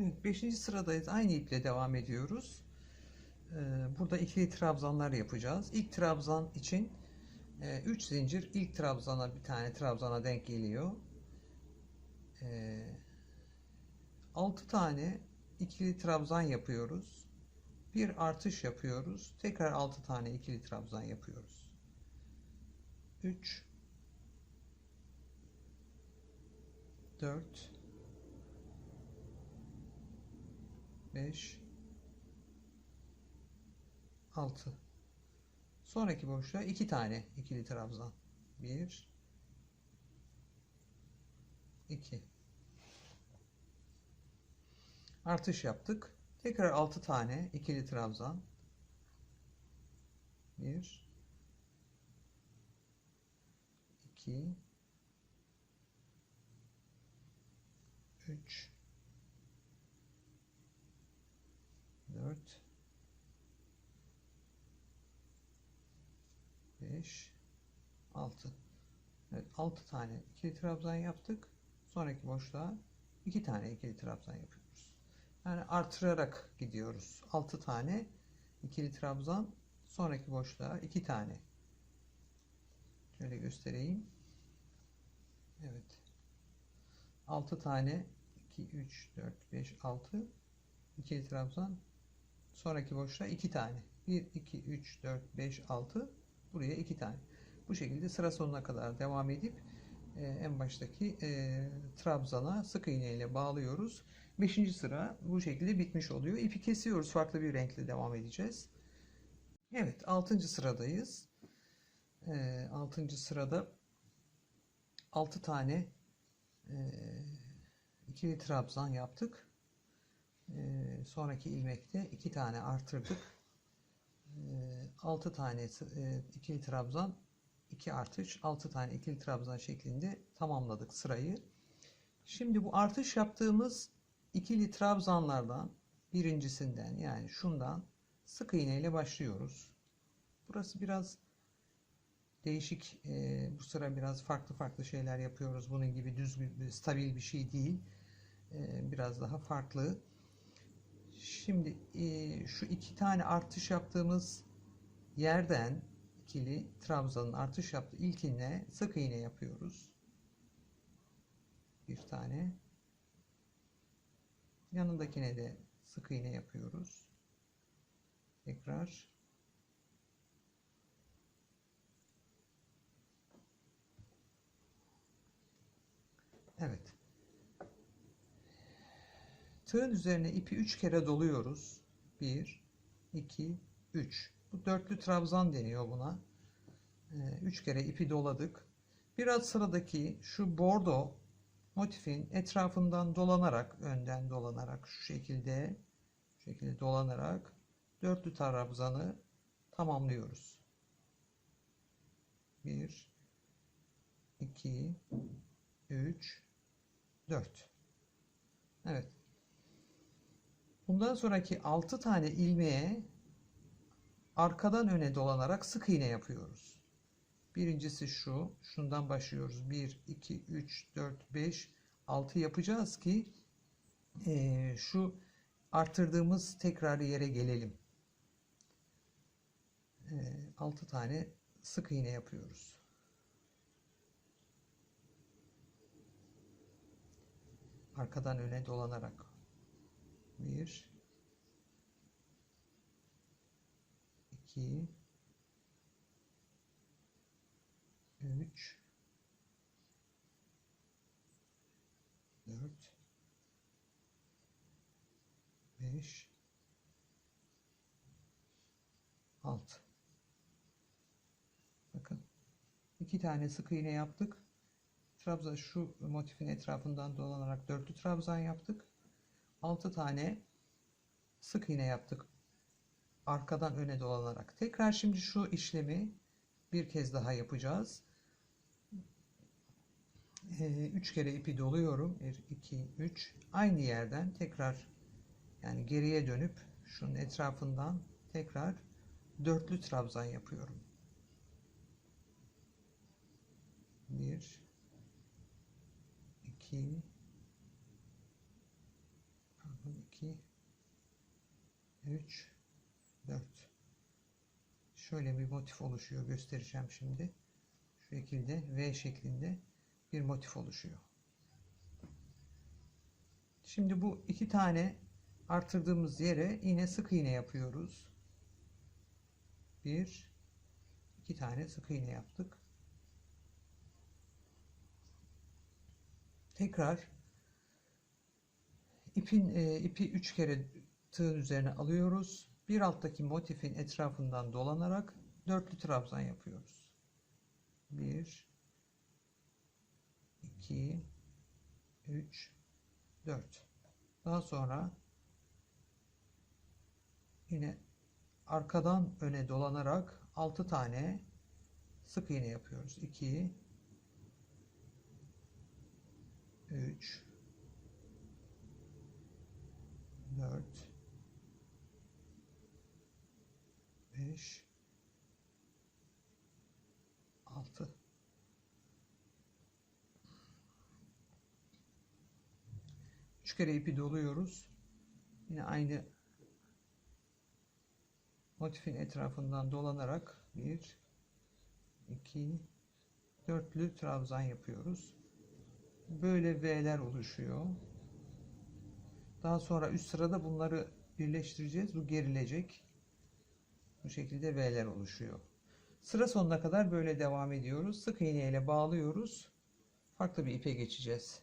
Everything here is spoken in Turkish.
Evet, beşinci sıradayız. Aynı iple devam ediyoruz. Ee, burada ikili trabzanlar yapacağız. İlk trabzan için 3 zincir. İlk trabzana bir tane trabzana denk geliyor. 6 tane ikili trabzan yapıyoruz. Bir artış yapıyoruz. Tekrar 6 tane ikili trabzan yapıyoruz. 3 4 5 6 Sonraki boşluğa 2 tane ikili trabzan. 1 2 Artış yaptık. Tekrar 6 tane ikili trabzan. 1 2 3 4 5 6 Evet 6 tane ikili trabzan yaptık. Sonraki boşluğa 2 tane ikili trabzan yapıyoruz. Yani artırarak gidiyoruz. 6 tane ikili trabzan sonraki boşluğa 2 tane. Şöyle göstereyim. Evet. 6 tane 2 3 4 5 6 ikili trabzan sonraki boşluğa 2 tane. 1 2 3 4 5 6 buraya 2 tane. Bu şekilde sıra sonuna kadar devam edip e, en baştaki e, trabzana sık iğne ile bağlıyoruz. 5. sıra bu şekilde bitmiş oluyor. İpi kesiyoruz. Farklı bir renkle devam edeceğiz. Evet 6. sıradayız. E, 6. sırada 6 tane e, ikili trabzan yaptık. E, sonraki ilmekte 2 tane artırdık. 6 tane e, ikili trabzan 2 artış 6 tane ikili trabzan şeklinde tamamladık sırayı. Şimdi bu artış yaptığımız ikili trabzanlardan birincisinden yani şundan sık iğne ile başlıyoruz. Burası biraz değişik. E, bu sıra biraz farklı farklı şeyler yapıyoruz. Bunun gibi düzgün, stabil bir şey değil. E, biraz daha farklı. Şimdi şu iki tane artış yaptığımız yerden ikili trabzanın artış yaptığı ilkine sık iğne yapıyoruz. Bir tane. Yanındakine de sık iğne yapıyoruz. Tekrar. Evet. Tığın üzerine ipi 3 kere doluyoruz. 1, 2, 3. Bu dörtlü trabzan deniyor buna. 3 kere ipi doladık. Biraz sıradaki şu bordo motifin etrafından dolanarak, önden dolanarak şu şekilde şu şekilde dolanarak dörtlü trabzanı tamamlıyoruz. 1 2 3 4 Evet. Bundan sonraki 6 tane ilmeğe arkadan öne dolanarak sık iğne yapıyoruz. Birincisi şu. Şundan başlıyoruz. 1, 2, 3, 4, 5, 6 yapacağız ki e, şu arttırdığımız tekrar yere gelelim. E, 6 tane sık iğne yapıyoruz. Arkadan öne dolanarak. 1 2 3 4 5 6 Bakın iki tane sık iğne yaptık. Trabzan şu motifin etrafından dolanarak dörtlü trabzan yaptık. 6 tane sık iğne yaptık. Arkadan öne dolanarak. Tekrar şimdi şu işlemi bir kez daha yapacağız. 3 kere ipi doluyorum. 1, 2, 3. Aynı yerden tekrar yani geriye dönüp şunun etrafından tekrar dörtlü trabzan yapıyorum. 1 2 pardon 2 3 4 Şöyle bir motif oluşuyor. Göstereceğim şimdi. Şu şekilde V şeklinde bir motif oluşuyor. Şimdi bu iki tane artırdığımız yere yine sık iğne yapıyoruz. Bir, iki tane sık iğne yaptık. Tekrar ipin e, ipi üç kere tığın üzerine alıyoruz. Bir alttaki motifin etrafından dolanarak dörtlü trabzan yapıyoruz. Bir, iki, üç, dört. Daha sonra yine arkadan öne dolanarak 6 tane sık iğne yapıyoruz. 2 3 4 5 6 3 kere ipi doluyoruz. Yine aynı motifin etrafından dolanarak 1 2 dörtlü trabzan yapıyoruz. Böyle V'ler oluşuyor. Daha sonra üst sırada bunları birleştireceğiz. Bu gerilecek. Bu şekilde V'ler oluşuyor. Sıra sonuna kadar böyle devam ediyoruz. Sık iğne ile bağlıyoruz. Farklı bir ipe geçeceğiz.